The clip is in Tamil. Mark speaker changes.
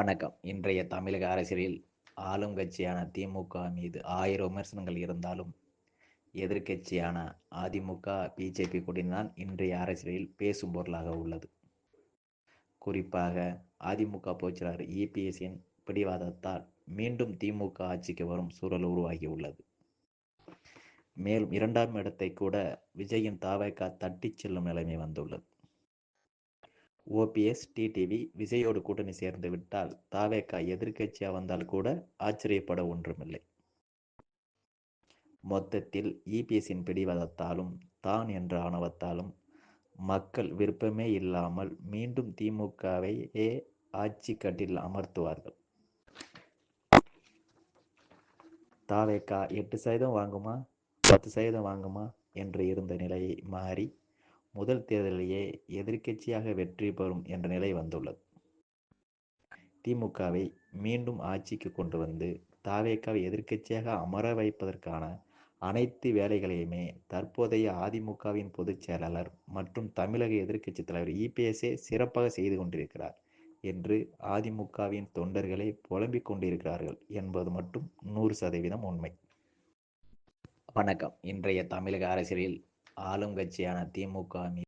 Speaker 1: வணக்கம். இன்றைய தமிழக அரசியலில் ஆளும் கட்சியான திமுக மீது ஆயிரம் விமர்சனங்கள் இருந்தாலும் எதிர்க்கட்சியான அதிமுக பிஜேபி கூட்டணிதான் இன்றைய அரசியலில் பேசும் பொருளாக உள்ளது. குறிப்பாக அதிமுக பொதுச்செயலாளர் இபிஎஸ்ஸின் பிடிவாதத்தால் மீண்டும் திமுக ஆட்சிக்கு வரும் சூழல் உருவாகியுள்ளது மேலும் இரண்டாம் இடத்தை கூட விஜயின் தாவைக்கா தட்டிச் செல்லும் நிலைமை வந்துள்ளது. ஓபிஎஸ் டிடிவி விஜயோடு கூட்டணி சேர்ந்து விட்டால் தாவேக்கா எதிர்க்கட்சியாக வந்தால் கூட ஆச்சரியப்பட ஒன்றுமில்லை. மொத்தத்தில் இபிஎஸின் பிடிவாதத்தாலும் தான் என்ற ஆணவத்தாலும் மக்கள் விருப்பமே இல்லாமல் மீண்டும் திமுகவையே ஆட்சி கட்டில் அமர்த்துவார்கள். தாவேக்கா எட்டு சதவீதம் வாங்குமா? பத்து சதவீதம் வாங்குமா? என்று இருந்த நிலையை மாறி முதல் தேர்தலிலேயே எதிர்க்கட்சியாக வெற்றி பெறும் என்ற நிலை வந்துள்ளது. திமுகவை மீண்டும் ஆட்சிக்கு கொண்டு வந்து தாவேக்காவை எதிர்க்கட்சியாக அமர வைப்பதற்கான அனைத்து வேலைகளையுமே தற்போதைய அதிமுகவின் பொதுச் செயலாளர் மற்றும் தமிழக எதிர்க்கட்சி தலைவர் இபிஎஸ்ஏ சிறப்பாக செய்து கொண்டிருக்கிறார் என்று அதிமுகவின் தொண்டர்களே புலம்பிக் கொண்டிருக்கிறார்கள் என்பது மட்டும் நூறு சதவீதம் உண்மை. வணக்கம். இன்றைய தமிழக அரசியலில் ஆளுங்கட்சியான திமுக மீது